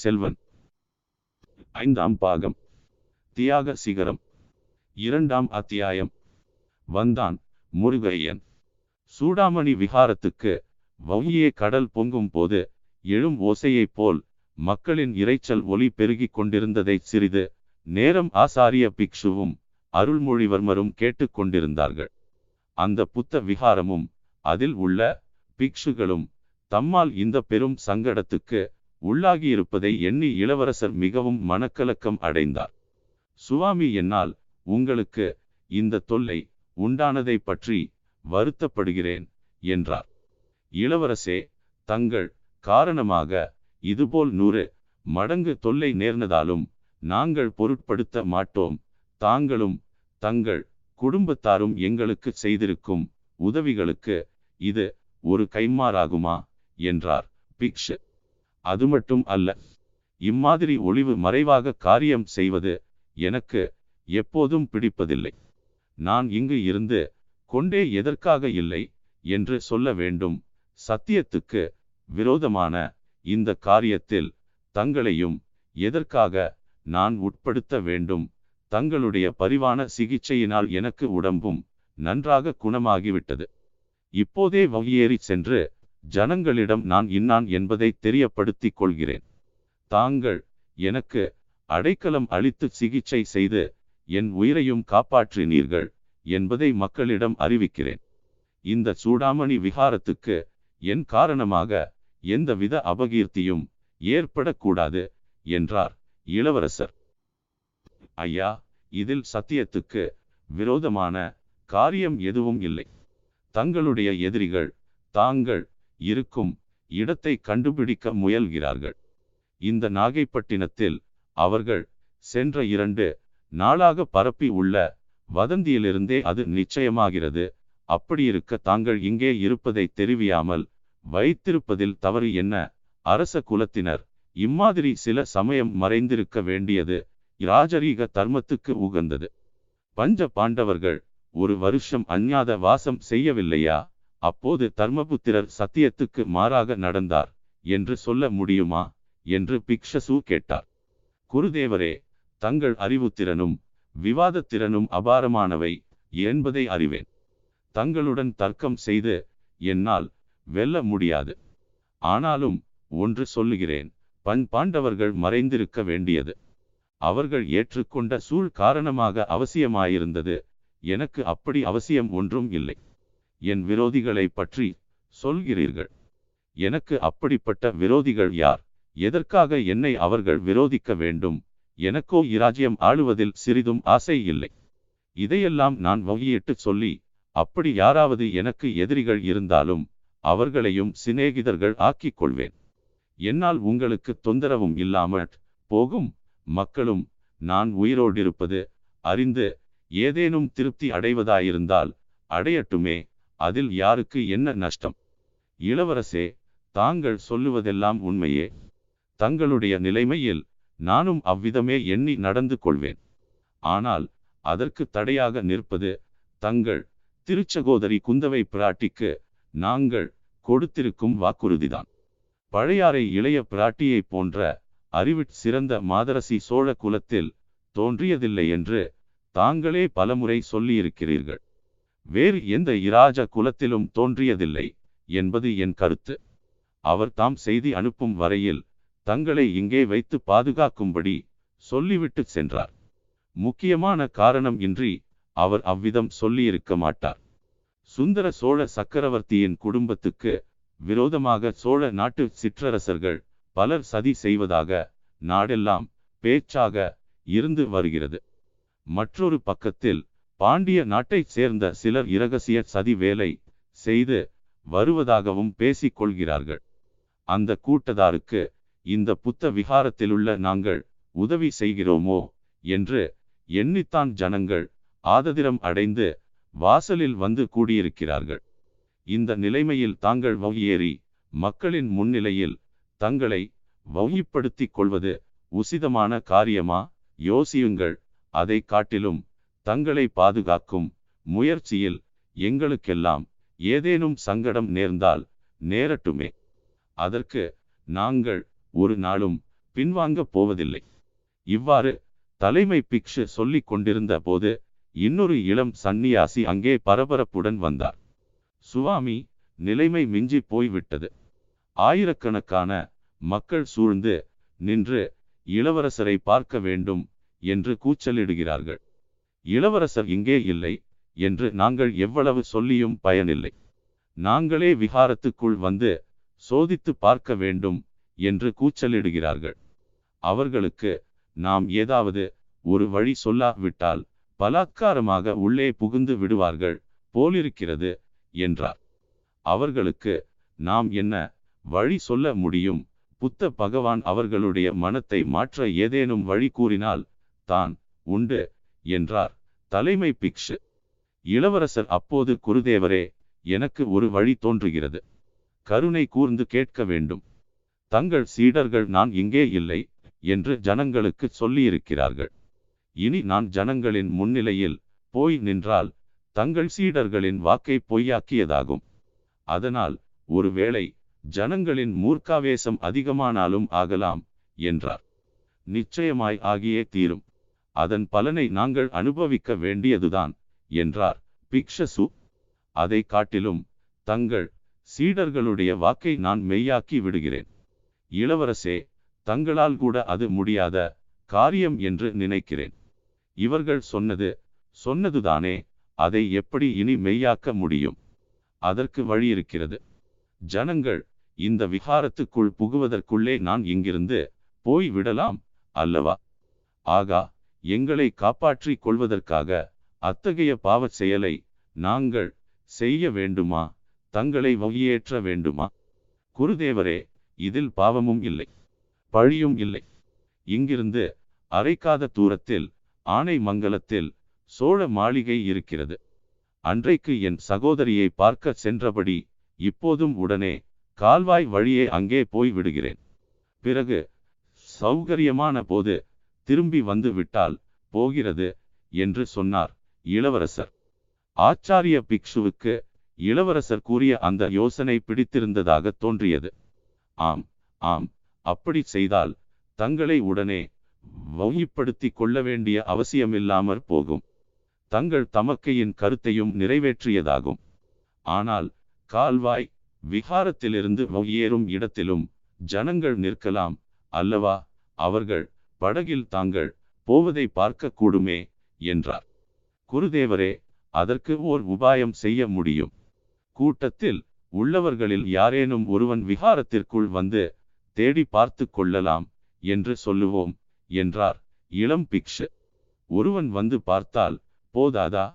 செல்வன். ஐந்தாம் பாகம். தியாக சிகரம். இரண்டாம் அத்தியாயம். வந்தான் முருகையன். சூடாமணி விகாரத்துக்கு வவுயே கடல் பொங்கும் போது எழும் ஓசையைப் போல் மக்களின் இரைச்சல் ஒலி பெருகிக் கொண்டிருந்ததை சிறிது நேரம் ஆசாரிய பிக்ஷுவும் அருள்மொழிவர்மரும் கேட்டுக்கொண்டிருந்தார்கள் அந்த புத்த விகாரமும் அதில் உள்ள பிக்ஷுகளும் தம்மால் இந்த பெரும் சங்கடத்துக்கு உள்ளாகியிருப்பதை எண்ணி இளவரசர் மிகவும் மனக்கலக்கம் அடைந்தார். சுவாமி என்னால் உங்களுக்கு இந்த தொல்லை உண்டானதை பற்றி வருத்தப்படுகிறேன் என்றார். இளவரசே தங்கள் காரணமாக இதுபோல் நூறு மடங்கு தொல்லை நேர்ந்ததாலும் நாங்கள் பொருட்படுத்த மாட்டோம். தாங்களும் தங்கள் குடும்பத்தாரும் எங்களுக்கு செய்திருக்கும் உதவிகளுக்கு இது ஒரு கைமாறாகுமா என்றார் பிக்ஷு. அது மட்டும் அல்ல இம்மாதிரி ஒளிவு மறைவாக காரியம் செய்வது எனக்கு எப்போதும் பிடிப்பதில்லை. நான் இங்கு இருந்து கொண்டே எதற்காக இல்லை என்று சொல்ல வேண்டும். சத்தியத்துக்கு விரோதமான இந்த காரியத்தில் தங்களையும் எதற்காக நான் உட்படுத்த வேண்டும்? தங்களுடைய பரிவான சிகிச்சையினால் எனக்கு உடம்பும் நன்றாக குணமாகிவிட்டது. இப்போதே வகையேறி சென்று ஜனங்களிடம் நான் இன்னான் என்பதை தெரியப்படுத்திக் கொள்கிறேன் தாங்கள் எனக்கு அடைக்கலம் அளித்து சிகிச்சை செய்து என் உயிரையும் காப்பாற்றினீர்கள் என்பதை மக்களிடம் அறிவிக்கிறேன். இந்த சூடாமணி விகாரத்துக்கு என் காரணமாக எந்தவித அபகீர்த்தியும் ஏற்படக்கூடாது என்றார் இளவரசர். ஐயா இதில் சத்தியத்துக்கு விரோதமான காரியம் எதுவும் இல்லை. தங்களுடைய எதிரிகள் தாங்கள் இருக்கும் இடத்தை கண்டுபிடிக்க முயல்கிறார்கள். இந்த நாகைப்பட்டினத்தில் அவர்கள் சென்ற இரண்டு நாளாக பரப்பி உள்ள வதந்தியிலிருந்தே அது நிச்சயமாகிறது. அப்படியிருக்க தாங்கள் இங்கே இருப்பதை தெரிவியாமல் வைத்திருப்பதில் தவறு என்ன? அரச குலத்தினர் இம்மாதிரி சில சமயம் மறைந்திருக்க வேண்டியது இராஜரீக தர்மத்துக்கு உகந்தது. பஞ்ச பாண்டவர்கள் ஒரு வருஷம் அஞ்ஞாத வாசம் செய்யவில்லையா? அப்போது தர்மபுத்திரர் சத்தியத்துக்கு மாறாக நடந்தார் என்று சொல்ல முடியுமா? என்று பிக்ஷசு கேட்டார். குருதேவரே தங்கள் அறிவுத்திறனும் விவாதத்திறனும் அபாரமானவை என்பதை அறிவேன். தங்களுடன் தர்க்கம் செய்து என்னால் வெல்ல முடியாது. ஆனாலும் ஒன்று சொல்லுகிறேன் பண் பாண்டவர்கள் மறைந்திருக்க வேண்டியது. அவர்கள் ஏற்றுக்கொண்ட சூழ் காரணமாக அவசியமாயிருந்தது. எனக்கு அப்படி அவசியம் ஒன்றும் இல்லை. என் விரோதிகளை பற்றி சொல்கிறீர்கள். எனக்கு அப்படிப்பட்ட விரோதிகள் யார்? எதற்காக என்னை அவர்கள் விரோதிக்க வேண்டும்? எனக்கோ இராஜ்யம் ஆளுவதில் சிறிதும் ஆசை இல்லை. இதையெல்லாம் நான் வகையிட்டு சொல்லி அப்படி யாராவது எனக்கு எதிரிகள் இருந்தாலும் அவர்களையும் சிநேகிதர்கள் ஆக்கிக் கொள்வேன். என்னால் உங்களுக்கு தொந்தரவும் இல்லாமல் போகும். மக்களும் நான் உயிரோடிருப்பது அறிந்து ஏதேனும் திருப்தி அடைவதாயிருந்தால் அடையட்டுமே. அதில் யாருக்கு என்ன நஷ்டம்? இளவரசே தாங்கள் சொல்லுவதெல்லாம் உண்மையே. தங்களுடைய நிலைமையில் நானும் அவ்விதமே எண்ணி நடந்து கொள்வேன். ஆனால் அதற்கு தடையாக நிற்பது தங்கள் திருச்சகோதரி குந்தவை பிராட்டிக்கு நாங்கள் கொடுத்திருக்கும் வாக்குறுதிதான். பழையாறை இளைய பிராட்டியைப் போன்ற அறிவிற் சிறந்த மாதரசி சோழ குலத்தில் தோன்றியதில்லை என்று தாங்களே பலமுறை சொல்லியிருக்கிறீர்கள். வேறு எந்த இராஜ குலத்திலும் தோன்றியதில்லை என்பது என் கருத்து. அவர் தாம் செய்தி அனுப்பும் வரையில் தங்களை இங்கே வைத்து பாதுகாக்கும்படி சொல்லிவிட்டு சென்றார். முக்கியமான காரணம் இன்றி அவர் அவ்விதம் சொல்லியிருக்க மாட்டார். சுந்தர சோழ சக்கரவர்த்தியின் குடும்பத்துக்கு விரோதமாக சோழ நாட்டு சிற்றரசர்கள் பலர் சதி செய்வதாக நாடெல்லாம் பேச்சாக இருந்து வருகிறது. மற்றொரு பக்கத்தில் பாண்டிய நாட்டைச் சேர்ந்த சிலர் இரகசிய சதி வேலை செய்து வருவதாகவும் பேசிக் கொள்கிறார்கள் அந்த கூட்டதாருக்கு இந்த புத்த விகாரத்திலுள்ள நாங்கள் உதவி செய்கிறோமோ என்று எண்ணித்தான் ஜனங்கள் ஆததிரம் அடைந்து வாசலில் வந்து கூடியிருக்கிறார்கள். இந்த நிலைமையில் தாங்கள் வகியேறி மக்களின் முன்னிலையில் தங்களை வகிப்படுத்திக் கொள்வது உசிதமான காரியமா? யோசியுங்கள். அதை காட்டிலும் தங்களை பாதுகாக்கும் முயற்சியில் எங்களுக்கெல்லாம் ஏதேனும் சங்கடம் நேர்ந்தால் நேரட்டுமே. அதற்கு நாங்கள் ஒரு நாளும் பின்வாங்கப் போவதில்லை. இவ்வாறு தலைமை பிக்ஷு சொல்லிக் கொண்டிருந்த போது இன்னொரு இளம் சந்நியாசி அங்கே பரபரப்புடன் வந்தார். சுவாமி நிலைமை மிஞ்சி போய்விட்டது. ஆயிரக்கணக்கான மக்கள் சூழ்ந்து நின்று இளவரசரை பார்க்க வேண்டும் என்று கூச்சலிடுகிறார்கள். இளவரசர் இங்கே இல்லை என்று நாங்கள் எவ்வளவு சொல்லியும் பயனில்லை. நாங்களே விகாரத்துக்குள் வந்து சோதித்து பார்க்க வேண்டும் என்று கூச்சலிடுகிறார்கள். அவர்களுக்கு நாம் ஏதாவது ஒரு வழி சொல்லாவிட்டால் பலாத்காரமாக உள்ளே புகுந்து விடுவார்கள் போலிருக்கிறது என்றார். அவர்களுக்கு நாம் என்ன வழி சொல்ல முடியும்? புத்த பகவான் அவர்களுடைய மனத்தை மாற்ற ஏதேனும் வழி கூறினால் தான் உண்டு என்றார். தலைமை பிக்ஷு இளவரசர் அப்போது குருதேவரே எனக்கு ஒரு வழி தோன்றுகிறது. கருணை கூர்ந்து கேட்க வேண்டும். தங்கள் சீடர்கள் நான் இங்கே இல்லை என்று ஜனங்களுக்கு சொல்லியிருக்கிறார்கள். இனி நான் ஜனங்களின் முன்னிலையில் போய் நின்றால் தங்கள் சீடர்களின் வாக்கை பொய்யாக்கியதாகும். அதனால் ஒருவேளை ஜனங்களின் மூர்க்காவேசம் அதிகமானாலும் ஆகலாம் என்றார். நிச்சயமாய் ஆகியே தீரும். அதன் பலனை நாங்கள் அனுபவிக்க வேண்டியதுதான் என்றார். பிக்ஷசு அதை காட்டிலும் தங்கள் சீடர்களுடைய வாக்கை நான் மெய்யாக்கி விடுகிறேன். இளவரசே தங்களால் கூட அது முடியாத காரியம் என்று நினைக்கிறேன். இவர்கள் சொன்னது சொன்னதுதானே அதை எப்படி இனி மெய்யாக்க முடியும்? அதற்கு வழி இருக்கிறது ஜனங்கள் இந்த விகாரத்துக்குள் புகுவதற்குள்ளே நான் இங்கிருந்து போய் விடலாம் அல்லவா? ஆகா எங்களை காப்பாற்றிக் கொள்வதற்காக அத்தகைய பாவச் செயலை நாங்கள் செய்ய வேண்டுமா? தங்களை வகியேற்ற வேண்டுமா? குருதேவரே இதில் பாவமும் இல்லை பழியும் இல்லை. இங்கிருந்து அரைக்காத தூரத்தில் ஆனை மங்கலத்தில் சோழ மாளிகை இருக்கிறது. அன்றைக்கு என் சகோதரியை பார்க்க சென்றபடி இப்போதும் உடனே கால்வாய் வழியே அங்கே போய் விடுகிறேன். பிறகு சௌகரியமான போது திரும்பி வந்து விட்டால் போகிறது என்று சொன்னார் இளவரசர். ஆச்சாரிய பிக்ஷுவுக்கு இளவரசர் கூறிய அந்த யோசனை பிடித்திருந்ததாக தோன்றியது. ஆம் ஆம் அப்படி செய்தால் தங்களை உடனே வகிப்படுத்திக் கொள்ள வேண்டிய அவசியமில்லாமற் போகும். தங்கள் தமக்கையின் கருத்தையும் நிறைவேற்றியதாகும். ஆனால் கால்வாய் விகாரத்திலிருந்து வகியேறும் இடத்திலும் ஜனங்கள் நிற்கலாம் அல்லவா? அவர்கள் படகில் தாங்கள் போவதை பார்க்கக்கூடுமே என்றார். குருதேவரே அதற்கு ஓர் உபாயம் செய்ய முடியும். கூட்டத்தில் உள்ளவர்களில் யாரேனும் ஒருவன் விகாரத்திற்குள் வந்து தேடி பார்த்து கொள்ளலாம் என்று சொல்லுவோம் என்றார் இளம் பிக்ஷு. ஒருவன் வந்து பார்த்தால் போதாதா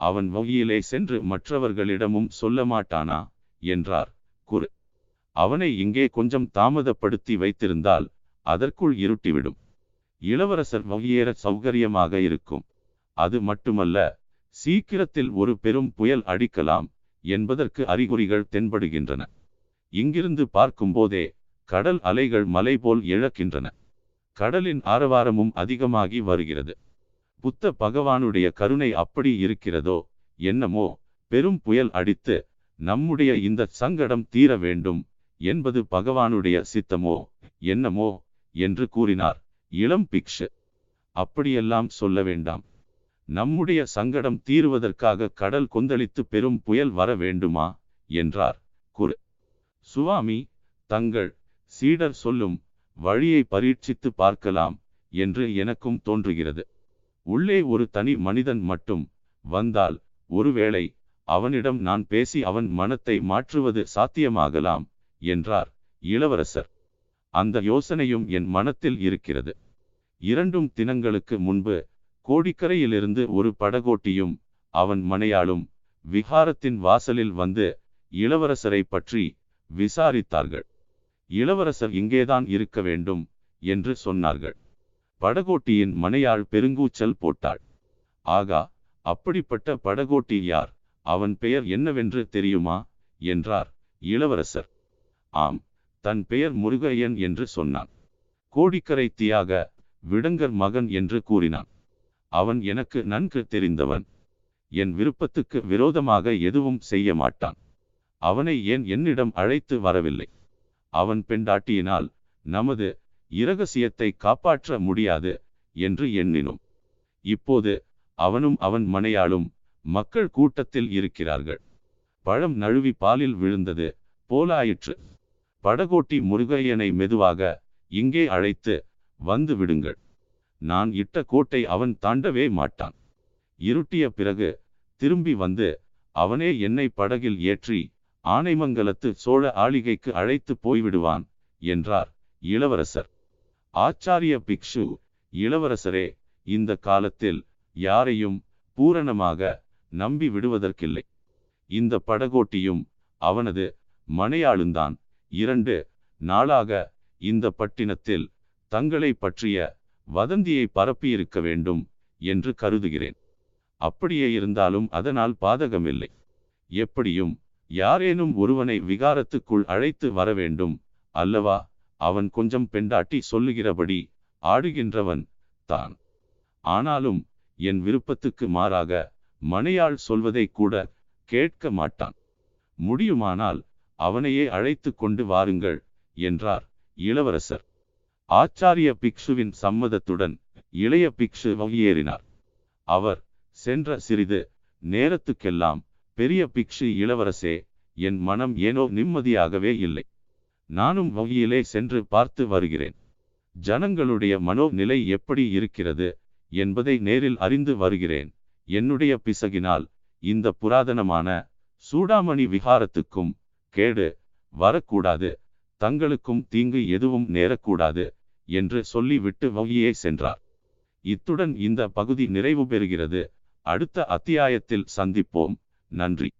அவன் வகையிலே சென்று மற்றவர்களிடமும் சொல்ல மாட்டானா? என்றார் குரு. அவனை இங்கே கொஞ்சம் தாமதப்படுத்தி வைத்திருந்தால் அதற்குள் இருட்டிவிடும். இளவரசர் வெளியேற சௌகரியமாக இருக்கும். அது மட்டுமல்ல சீக்கிரத்தில் ஒரு பெரும் புயல் அடிக்கலாம் என்பதற்கு அறிகுறிகள் தென்படுகின்றன. இங்கிருந்து பார்க்கும்போதே கடல் அலைகள் மலை போல் இழக்கின்றன. கடலின் ஆரவாரமும் அதிகமாகி வருகிறது. புத்த பகவானுடைய கருணை அப்படி இருக்கிறதோ என்னமோ பெரும் புயல் அடித்து நம்முடைய இந்த சங்கடம் தீர வேண்டும் என்பது பகவானுடைய சித்தமோ என்னமோ என்று கூறினார். இளம் பிக்ஷு. அப்படியெல்லாம் சொல்ல வேண்டாம். நம்முடைய சங்கடம் தீருவதற்காக கடல் கொந்தளித்து பெரும் புயல் வர வேண்டுமா? என்றார். குரு. சுவாமி தங்கள் சீடர் சொல்லும் வழியை பரீட்சித்து பார்க்கலாம் என்று எனக்கும் தோன்றுகிறது. உள்ளே ஒரு தனி மனிதன் மட்டும் வந்தால் ஒருவேளை அவனிடம் நான் பேசி அவன் மனத்தை மாற்றுவது சாத்தியமாகலாம் என்றார் இளவரசர். அந்த யோசனையும் என் மனத்தில் இருக்கிறது. இரண்டும் தினங்களுக்கு முன்பு கோடிக்கரையிலிருந்து ஒரு படகோட்டியும் அவன் மனையாளும் விகாரத்தின் வாசலில் வந்து இளவரசரை பற்றி விசாரித்தார்கள். இளவரசர் இங்கேதான் இருக்க வேண்டும் என்று சொன்னார்கள். படகோட்டியின் மனையாள் பெருங்கூச்சல் போட்டாள். ஆகா அப்படிப்பட்ட படகோட்டி யார்? அவன் பெயர் என்னவென்று தெரியுமா? என்றார் இளவரசர். ஆம் தன் பெயர் முருகையன் என்று சொன்னான். கோடிக்கரை தியாக விடங்கர் மகன் என்று கூறினான். அவன் எனக்கு நன்கு தெரிந்தவன். என் விருப்பத்துக்கு விரோதமாக எதுவும் செய்ய மாட்டான். அவனை ஏன் என்னிடம் அழைத்து வரவில்லை? அவன் பெண்டாட்டியினால் நமது இரகசியத்தை காப்பாற்ற முடியாது என்று எண்ணினோம். இப்போது அவனும் அவன் மனையாளும் மக்கள் கூட்டத்தில் இருக்கிறார்கள். பழம் நழுவி பாலில் விழுந்தது போலாயிற்று. படகோட்டி முருகையனை மெதுவாக இங்கே அழைத்து வந்து விடுங்கள். நான் இட்ட கோட்டை அவன் தாண்டவே மாட்டான். இருட்டிய பிறகு திரும்பி வந்து அவனே என்னை படகில் ஏற்றி ஆனைமங்கலத்து சோழ ஆளிகைக்கு அழைத்து போய்விடுவான் என்றார் இளவரசர். ஆச்சாரிய பிக்ஷு இளவரசரே இந்த காலத்தில் யாரையும் பூரணமாக நம்பி விடுவதற்கில்லை. இந்த படகோட்டியும் அவனது மனையாளுந்தான். இரண்டு நாளாக இந்த பட்டினத்தில் தங்களை பற்றிய வதந்தியை பரப்பியிருக்க வேண்டும் என்று கருதுகிறேன். அப்படியே இருந்தாலும் அதனால் பாதகமில்லை. எப்படியும் யாரேனும் ஒருவனை விகாரத்துக்குள் அழைத்து வர வேண்டும் அல்லவா? அவன் கொஞ்சம் பெண்டாட்டி சொல்லுகிறபடி ஆடுகின்றவன் தான். ஆனாலும் என் விருப்பத்துக்கு மாறாக மனையாள் சொல்வதை கூட கேட்க மாட்டான். முடியுமானால் அவனையே அழைத்து கொண்டு வாருங்கள் என்றார் இளவரசர். ஆச்சாரிய பிக்ஷுவின் சம்மதத்துடன் இளைய பிக்ஷு வகையேறினார் அவர் சென்ற சிறிது நேரத்துக்கெல்லாம் பெரிய பிக்ஷு இளவரசே என் மனம் ஏனோ நிம்மதியாகவே இல்லை. நானும் வகையிலே சென்று பார்த்து வருகிறேன். ஜனங்களுடைய மனோநிலை எப்படி இருக்கிறது என்பதை நேரில் அறிந்து வருகிறேன். என்னுடைய பிசகினால் இந்த புராதனமான சூடாமணி விகாரத்துக்கும் கேடு வரக்கூடாது. தங்களுக்கும் தீங்கு எதுவும் நேரக்கூடாது என்று சொல்லிவிட்டு வகையே சென்றார். இத்துடன் இந்த பகுதி நிறைவு பெறுகிறது. அடுத்த அத்தியாயத்தில் சந்திப்போம். நன்றி.